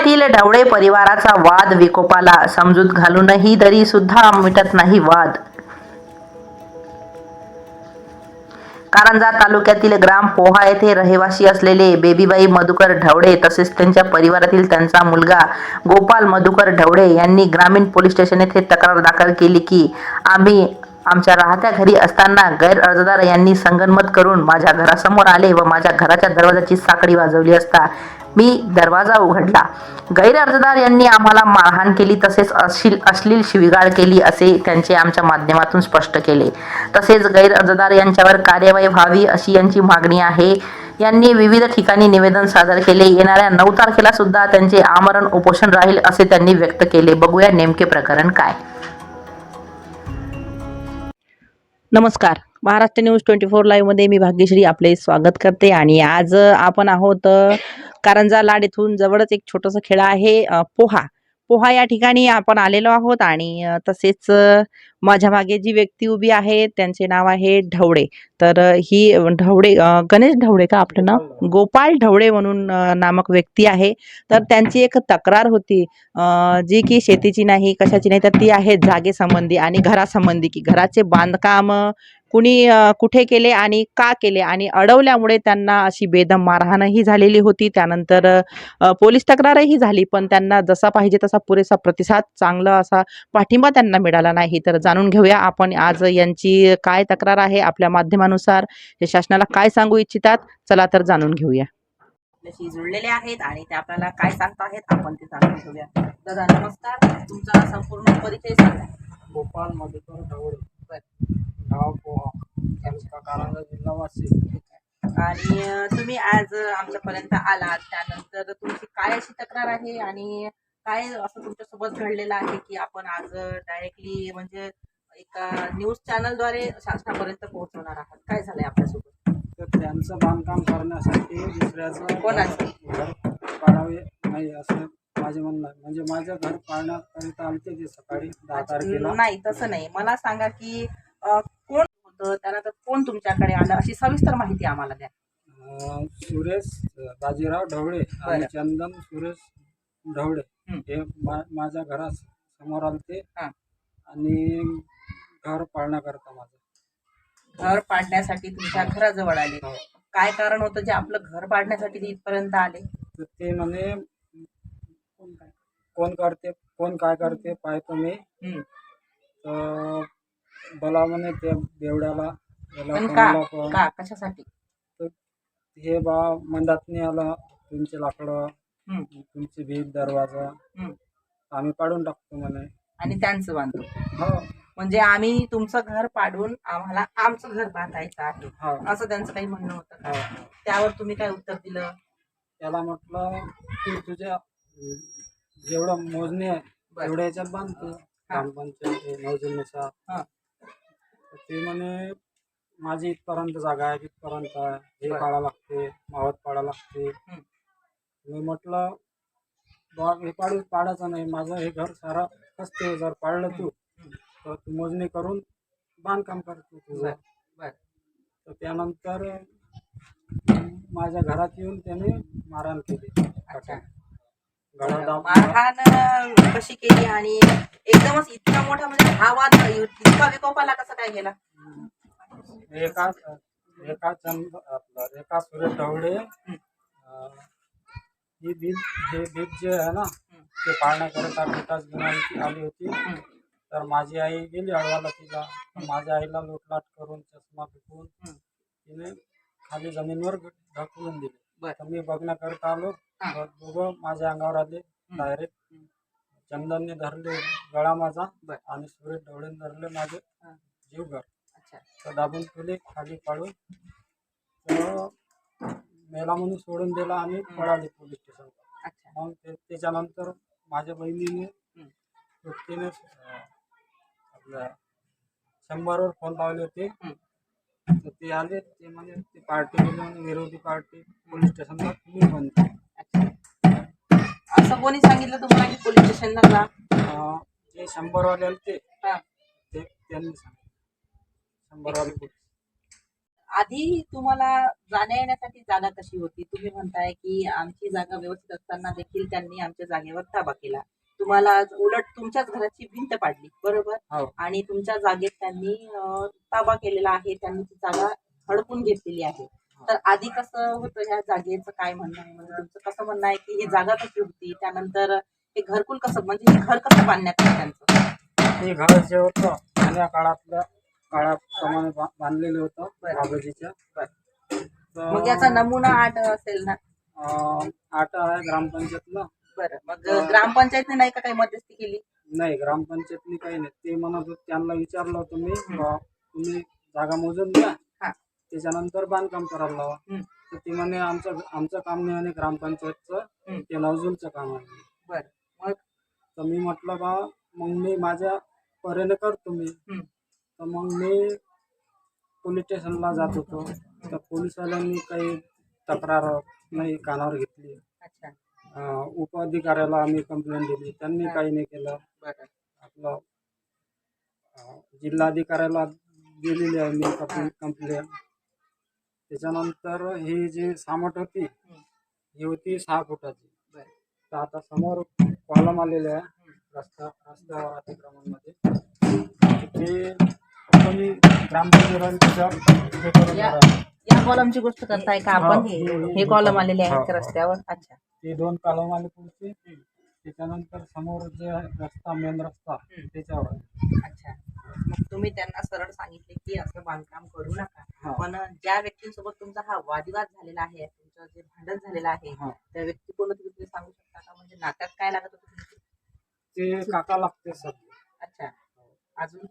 येथील ढवळे परिवाराचा वाद विकोपाला समजूत घालूनही तरी सुद्धा मिटत नाही वाद. कारंजा तालुक्यातील ग्राम पोहा येथे रहिवासी असलेले बेबीबाई मधुकर ढवळे तसेच त्यांच्या परिवारातील त्यांचा मुलगा गोपाल मधुकर ढवळे यांनी ग्रामीण पोलीस स्टेशन येथे तक्रार दाखल केली की आम्ही आमच्या राहत्या घरी असताना गैर अर्जदार यांनी संगनमत करून माझ्या घरासमोर आले व माझ्या घराच्या दरवाजाची साखळी वाजवली असता मी दरवाजा उघडला. गैर अर्जदार यांनी आम्हाला मारहाण केली तसेच अश्लील अश्लील शिवीगाळ केली असे त्यांचे आमच्या माध्यमातून स्पष्ट केले. तसेच गैर अर्जदार यांच्यावर कार्यवाही व्हावी अशी यांची मागणी आहे. यांनी विविध ठिकाणी निवेदन सादर केले. येणाऱ्या नऊ तारखेला सुद्धा त्यांचे आमरण उपोषण राहील असे त्यांनी व्यक्त केले. बघूया नेमके प्रकरण काय? नमस्कार. महाराष्ट्र न्यूज ट्वेंटी फोर लाईव्हमध्ये मी भाग्यश्री आपले स्वागत करते आणि आज आपण आहोत कारंजा लाड येथून जवळच एक छोटंसं खेळ आहे पोहा. पोहा या ठिकाणी आपण आलेलो आहोत आणि तसेच माझ्या मागे जी व्यक्ती उभी आहे त्यांचे नाव आहे ढवळे. तर ही ढवळे अ, गणेश ढवळे का आपलं नाव? गोपाळ ढवळे. म्हणून नामक व्यक्ती आहे. तर त्यांची एक तक्रार होती जी की शेतीची नाही कशाची नाही तर ती आहे जागेसंबंधी आणि घरासंबंधी की घराचे बांधकाम कुणी कुठे केले आणि का केले आणि अडवल्यामुळे त्यांना अशी बेदम मारहाणही झालेली होती. त्यानंतर पोलीस तक्रारही झाली पण त्यांना जसा पाहिजे तसा पुरेसा प्रतिसाद चांगला असा पाठिंबा त्यांना मिळाला नाही. तर जाणून घेऊया आपण आज यांची काय तक्रार आहे आपल्या माध्यमानुसार हे शासनाला काय सांगू इच्छितात चला तर जाणून घेऊया. आपल्याशी जुळलेले आहेत आणि ते आपल्याला काय सांगत आहेत आपण ते जाणून घेऊया. दादा नमस्कार. तुमचा संपूर्ण परिचय सांगा. गोपाल मधुकर ढवळे. गाव पोहा तालुका कारंजा जिल्हा वाशिम. आणि तुम्ही आज आमच्यापर्यंत आलात. त्यानंतर तुमची काय अशी तक्रार आहे? आणि काय असं तुमच्यासोबत घडलेलं आहे की आपण आज डायरेक्टली म्हणजे एका न्यूज चॅनलद्वारे शासनापर्यंत पोहोचवणार आहात? काय झालंय आपल्यासोबत? तर त्यांचं बांधकाम करण्यासाठी दुसऱ्याचं कोणाचं? घर पाडावे नाही असं माझे म्हणणं आहे. म्हणजे माझं घर पाडण्याकरिता आलते ते सकाळी दहा तारखेला. नाही तसं नाही. मला सांगा की कोण होतं त्यानंतर कोण तुमच्याकडे आलं अशी सविस्तर माहिती आम्हाला द्या सुरेश बाजीराव ढवळे आणि. चंदन सुरेश ढवळे हं. हे मा- माझ्या घरा समोर आलते हां. आणि घर पाडण्याकरता माझं घर पाडण्यासाठी तुमच्या घराजवळ आले हो. काय कारण होतं जे आपलं घर पाडण्यासाठी इथपर्यंत आले तर ते म्हणे कोण करते कोण काय करते पाहतो मी. तर बोला म्हणे ते बेवड्याला याला पण कोणाला का पण का कशासाठी हे बा मंदातनी आलं तुमचे लाकडं. तुमची भीत दरवाजा. आम्ही पाडून टाकतो म्हणे आणि त्यांचं बांधतो हो म्हणजे आम्ही तुमचं घर पाडून आम्हाला आमचं घर बांधायचं आहे हो असं त्यांचं काही म्हणणं होतं का? हो. त्यावर तुम्ही काय उत्तर दिलं त्याला म्हटलं तू तुझ्या अं, जेवढं मोजणी आहे बरं. तेवढ्या याच्यात बांधतो ग्रामपंचायत हा. तर ते म्हणे माझी इथपर्यंत जागा आहे तिथपर्यंत आहे. हे. पाडा लागते मावत पाडा लागते. मी म्हटलं बा हे पाडू पाडायचं नाही. माझं हे घर सारा कसते जर पाडलं तू तर तू मोजणी करून बांधकाम करतो तुझं. तर त्यानंतर माझ्या घरात येऊन त्याने मारहाण केली. गळा मारहाण कशी केली आणि एकदमच इतका मोठा म्हणजे हा वाद इतका विकोपाला कसं काय गेला? रेखा रेखा चंद आपलं रेखा सुरेश ढवळे ही भीत हे भीत जे आहे ना ते पाळण्याकरिता पिठाच घेऊन आली होती. तर माझी आई गेली अडवाला तिला. माझ्या आईला लोटलाट करून चष्मा फेकून तिने खाली जमीनवर ढकलून दिले. तर मी बघण्याकरिता आलो. दोघं माझ्या अंगावर आले. डायरेक्ट चंदनने धरले गळा माझा. आणि सुरेश ढवळेने धरले माझे. जीव घर अच्छा. तर दाबून ठेवले खाली पाडून. तर मेला म्हणून सोडून दिला आणि पळाले पोलीस स्टेशनला अच्छा. मग त्याच्यानंतर माझ्या बहिणीने. सुट्टीने आपल्या शंभरवर फोन लावले होते. तर ते आले ते म्हणे ते पार्टी गेली म्हणे विरोधी पार्टी पोलीस स्टेशनला. तुम्ही बनते कोणी सांगितलं तुम्हाला की पोलीस स्टेशनला जा? अं, शंभरवाले आले ते. हा. ते त्यांनी सांगितलं. शंभरवाले पोलीस. आधी तुम्हाला जाण्या येण्यासाठी जागा कशी होती? तुम्ही म्हणताय की आमची जागा व्यवस्थित असताना देखील त्यांनी आमच्या जागेवर ताबा केला. तुम्हाला उलट तुमच्याच घराची भिंत पाडली बरोबर? हो. आणि तुमच्या जागेत त्यांनी अं, ताबा केलेला आहे त्यांनी ती जागा हडपून घेतलेली आहे. तर आधी कसं होतं ह्या जागेचं काय म्हणणं आहे? म्हणजे तुमचं कसं म्हणणं आहे की ही जागा कशी होती? त्यानंतर हे घरकुल कसं म्हणजे हे घर कसं बांधण्यात आलं त्यांचं? हे घर जे होतं जुन्या काळातल्या काळाप्रमाणे बा- बांधलेलं होतं. बाबाजीच्या मग याचा नमुना आठ असेल ना? आठ आहे ग्रामपंचायतला बरं. मग ग्रामपंचायतने नाही का काही मध्यस्थी केली? नाही ग्रामपंचायतनी काही नाही. ते म्हणत होते त्यांना विचारलं होतं मी बा, तुम्ही जागा मोजून द्या. त्याच्यानंतर बांधकाम करायला लावा. तर ते म्हणे आमचं आमचं काम नाही म्हणे ग्रामपंचायतचं. ते नवजूलचं काम आहे. बरं. मग तर मी म्हटलं बा मग मी माझ्या परीने करतो मी. तर मग मी पोलीस स्टेशनला जात होतो. तर पोलिसवाल्यांनी काही तक्रार नाही कानावर घेतली. उपअधिकाऱ्याला आम्ही कंप्लेंट दिली. त्यांनी. काही नाही केलं. आपलं जिल्हाधिकाऱ्याला दिलेली आहे मी कंप्लेंट त्याच्यानंतर ही जी सामट होती ही होती सहा फुटाची तर आता समोर कॉलम आलेले आहे रस्ता रस्त्यावर अतिक्रमणमध्ये ते कोणी ग्रामपंचायत या- कॉलमची गोष्ट करताय का आपण हो. कॉलम आलेले आहेत. रस्त्यावर अच्छा ते दोन कॉलम आले पुढचे त्याच्यानंतर समोर जे रस्ता मेन रस्ता. त्याच्यावर. अच्छा मग तुम्ही त्यांना सरळ सांगितले की असं बांधकाम करू नका. हा. पण ज्या व्यक्तींसोबत तुमचा हा वादविवाद झालेला आहे तुमचं जे भांडण झालेलं आहे हा. त्या व्यक्ती कोण तुम्ही सांगू शकता का? म्हणजे नात्यात काय लागत होतं? ते काका लागते सर. अच्छा. अजून?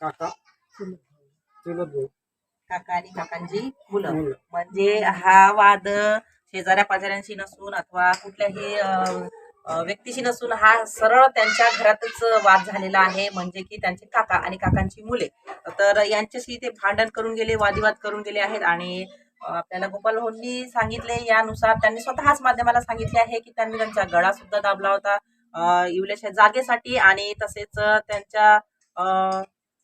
काका. काका आणि काकांची मुलं. म्हणजे हा वाद शेजाऱ्या पाजाऱ्यांशी नसून अथवा कुठल्याही व्यक्तीशी नसून हा सरळ त्यांच्या घरातच वाद झालेला आहे. म्हणजे की त्यांचे काका आणि काकांची मुले. तर यांच्याशी ते भांडण करून गेले वादिवाद करून गेले आहेत. आणि आपल्याला गोपाल होंनी सांगितले यानुसार त्यांनी स्वतःच माध्यमाला सांगितले आहे की त्यांनी त्यांचा गळा सुद्धा दाबला होता. अं, इवल्याच्या जागेसाठी आणि तसेच त्यांच्या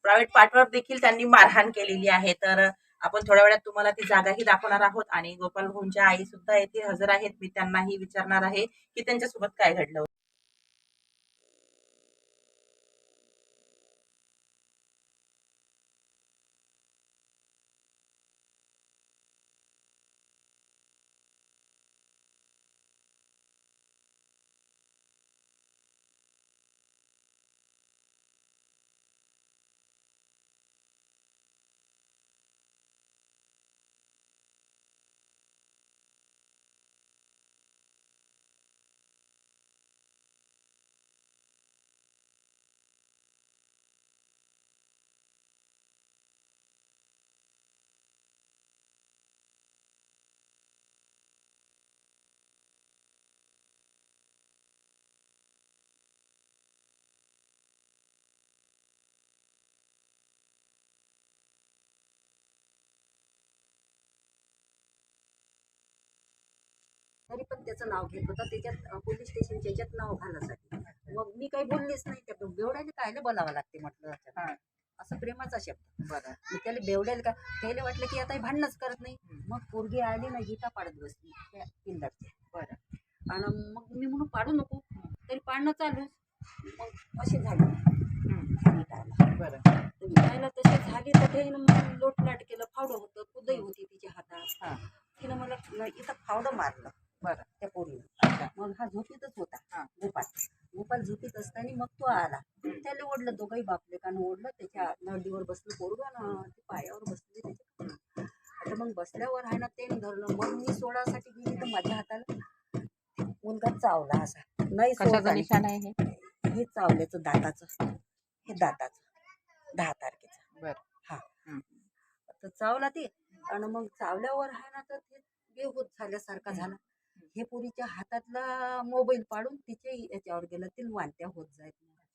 प्रायव्हेट पार्टवर देखील त्यांनी मारहाण केलेली आहे. तर आपण थोड्या वेळात तुम्हाला ती जागाही दाखवणार आहोत आणि गोपाल भाऊंच्या आई सुद्धा येथे हजर आहेत. मी त्यांनाही विचारणार आहे की त्यांच्यासोबत काय घडलं त्याचं नाव घेत होता त्याच्यात पोलीस स्टेशनच्या याच्यात नाव घालासाठी मग मी काही बोललेच नाही त्या बेवड्याने कायले बोलावं लागते म्हटलं. असं प्रेमाचा शब्द. बरं. मग त्याला बेवड्याला का त्याला वाटलं की आता भांडणच करत नाही. मग पोरगी आली ना गीता पाडत बसली त्या किल्लरच्या बरं. आणि मग मी म्हणून पाडू नको. तरी पाडणं चालू मग असे झाले. बरं. तसे झाली तर त्यानं मग लोटलाट केलं. फावडं होतं. कुदई होती तिच्या हातात. हा. तिनं मला इथं फावडं मारलं बरं त्या पोरीनं अच्छा मग हा झोपीतच होता हा. गोपाल गोपाल झोपीत असताना मग तो आला त्याला ओढलं दोघंही बापले कान ओढलं त्याच्या नडीवर बसलं पोरगा ना ते पायावर बसले त्याच्या आता मग बसल्यावर आहे ना ते धरलं मग मी सोडासाठी गेली तर माझ्या हाताला मुलगा चावला असा. नाही सोडता निशाण आहे हे? चावल्याचं दाताचं. हे दाताचं. दहा तारखेचं. बरं. हा. तर चावला ते. आणि मग चावल्यावर आहे ना तर ते बेहोत झाल्यासारखा झाला. हे पोरीच्या हातातला मोबाईल पाडून तिच्या याच्यावर गेलं ते वांत्या होत जायत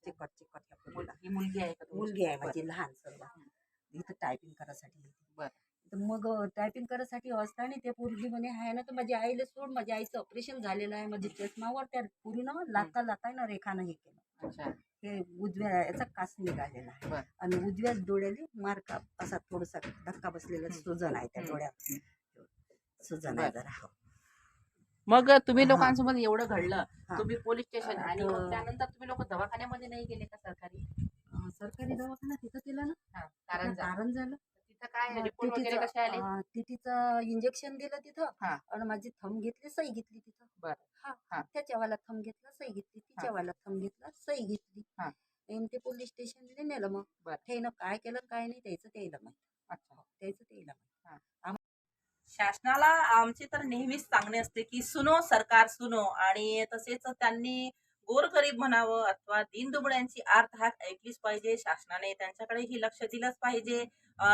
चिकट चिकट पोरीला ही मुलगी आहे का तुमची? मुलगी आहे. माझी लहान सर्व इथं टायपिंग करायसाठी. बरं. तर मग टायपिंग करायसाठी असताना त्या पोरगी म्हणे आहे ना तर माझ्या आईला सोड माझ्या आईचं ऑपरेशन झालेलं आहे माझ्या चष्मावर त्या पुरीनं लाता लाता ना रेखानं हे केलं अच्छा हे उजव्या याचा कास निघालेला आहे बर. आणि उजव्या डोळ्याला मार्का असा थोडासा धक्का बसलेला सुजन आहे त्या. डोळ्यात सुजन आहे बर. जरा हो. मग तुम्ही. लोकांसोबत एवढं घडलं हा. तुम्ही पोलीस स्टेशन आणि मग तर- त्यानंतर तुम्ही लोक दवाखान्यामध्ये नाही गेले का सरकारी अं, सरकारी दवाखाना तिथं केलं ना हा, कारण जा- कारण झालं तिथं काय रिपोर्ट वगैरे कसे आले इंजेक्शन दिलं तिथं हा. आणि माझी थंब घेतली सही घेतली तिथं बर. हा. हा त्याच्यावाला थंब घेतला सही घेतली तिच्यावाला थंब घेतला सही घेतली हा. एम ते पोलीस स्टेशनला नेलं मग बर. त्यानं काय केलं काय नाही त्याचं त्याला माहीत अच्छा त्याचं त्याला माहीत शासनाला आमचे तर नेहमीच सांगणे असते की सुनो सरकार सुनो. आणि तसेच त्यांनी गोरगरीब म्हणावं अथवा दीनदुबळ्यांची आर्त हात ऐकलीच पाहिजे. शासनाने त्यांच्याकडे ही लक्ष दिलंच पाहिजे.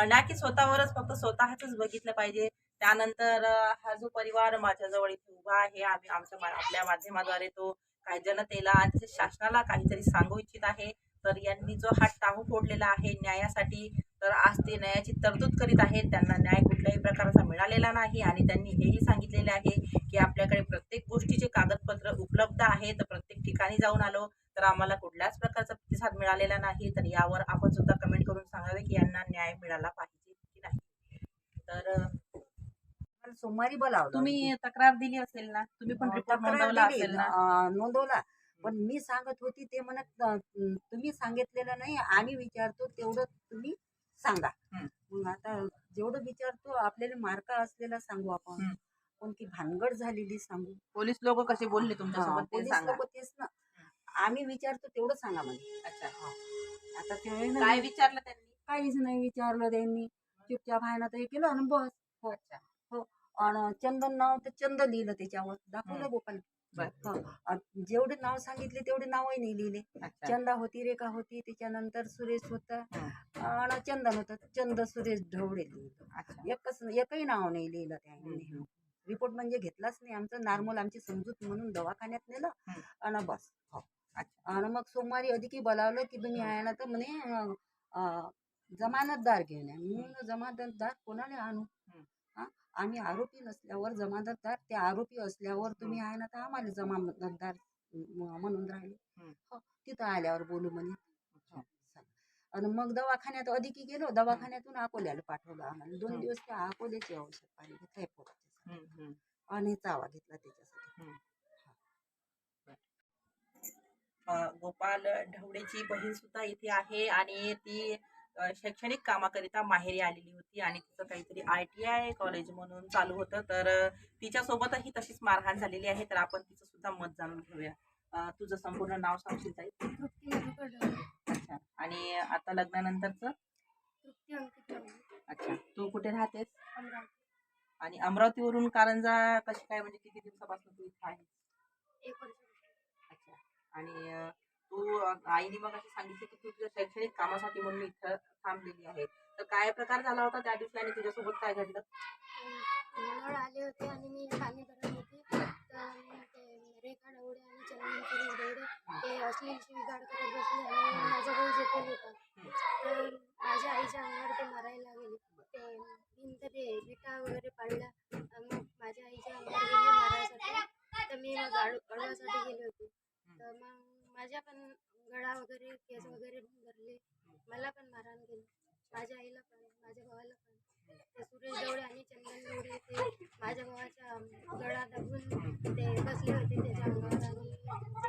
ना की स्वतःवरच फक्त स्वतःच बघितलं पाहिजे. त्यानंतर हा जो परिवार माझ्याजवळ इथे उभा आहे आम्ही आमच्या आपल्या माध्यमाद्वारे तो काही जनतेला तसेच शासनाला काहीतरी सांगू इच्छित आहे. तर यांनी जो हा टाहू फोडलेला आहे न्यायासाठी तर आज ते न्यायाची तरतूद करीत आहेत. त्यांना न्याय कुठल्याही प्रकारचा मिळालेला नाही आणि त्यांनी हेही सांगितलेले आहे की आपल्याकडे प्रत्येक गोष्टीचे कागदपत्र उपलब्ध आहेत. प्रत्येक ठिकाणी जाऊन आलो तर आम्हाला कुठल्याच प्रकारचा प्रतिसाद मिळालेला नाही. तर यावर आपण सुद्धा कमेंट करून सांगावे की यांना न्याय मिळाला पाहिजे की नाही. तर सोमवारी बोलावलं. तुम्ही तक्रार दिली असेल ना? तुम्ही पण अं, रिपोर्ट नोंदवला असेल ना? नोंदवला. पण मी सांगत होती ते म्हणत तुम्ही सांगितलेलं नाही आम्ही विचारतो तेवढं तुम्ही सांगा. हं. मग आता जेवढं विचारतो आपल्याला मार्क असलेला सांगू आपण. हं. कोणती भानगड झालेली सांगू. पोलीस लोक कसे बोलले हा, तुमच्यासोबत तेच ना. आम्ही विचारतो तेवढं सांगा म्हणजे अच्छा आता ते काय विचारलं त्यांनी? काहीच नाही विचारलं त्यांनी. चुपचाप आहे ना ते केलं आणि बस. अच्छा. आणि चंदन नाव तर चंद लिहिलं त्याच्यावर. दाखवलं हं. गोपाल. हं. जेवढे नाव सांगितले तेवढे नावही नाही लिहिले. चंदा होती रेखा होती त्याच्यानंतर सुरेश होता हं. आणि चंदन होतं चंद सुरेश ढवळे लिहिलं. एकच एकही नाव नाही लिहिलं हं, त्याने हं. रिपोर्ट म्हणजे घेतलाच नाही आमचं. नॉर्मल आमची समजूत म्हणून दवाखान्यात नेलं हं. आणि बस. हो. अच्छा. आणि मग सोमवारी अधिकी बोलावलं की तुम्ही आहे ना तर म्हणे जमानतदार घेऊन जमानतदार कोणाला आणू? हं. हा आम्ही आरोपी नसल्यावर जमानतदार ते आरोपी असल्यावर तुम्ही आहे ना तर आम्हाला जमानतदार म्हणून राहिले. हं. तिथं आल्यावर बोलू म्हणे. आणि मग दवाखान्यात अधिकी गेलो दवाखान्यातून अकोल्याला पाठवलं आम्हाला. दोन. दिवस त्या अकोल्याचे औषध पाणी घेतलंय. आणि चावा घेतला त्याच्यासाठी. गोपाल ढवळेची बहीण सुद्धा इथे आहे आणि ती शैक्षणिक कामाकरिता माहेरी आलेली होती आणि तिचं काहीतरी आय टी आय कॉलेज म्हणून चालू होतं. तर तिच्यासोबतही तशीच मारहाण झालेली आहे. तर आपण तिचं सुद्धा मत जाणून घेऊया. तुझं संपूर्ण नाव सांगशील ताई? अच्छा. आणि आता लग्नानंतरचं? अच्छा. तू कुठे राहतेस? अमरावती. आणि अमरावतीवरून कारंजा कशी काय म्हणजे किती दिवसापासून तू इथं अच्छा. आणि तू अ, आईने मग असं सांगितलं की तू तुझ्या शैक्षणिक कामासाठी म्हणून इथं थांबलेली आहे. तर काय प्रकार झाला होता त्या दिवशी आणि तुझ्यासोबत काय घडलं? आले होते आणि मी पाणी करत होते. तर रेखा डवडे आणि चंदन डवडे ते अश्लील करत बसले आणि माझा भाऊ झोपेल होता. माझ्या भावाला पण. ते सुरेश गवडे आणि चंदन गवडे ते माझ्या भावाच्या गळा दाबून ते बसले होते त्याच्या अंगावर आणि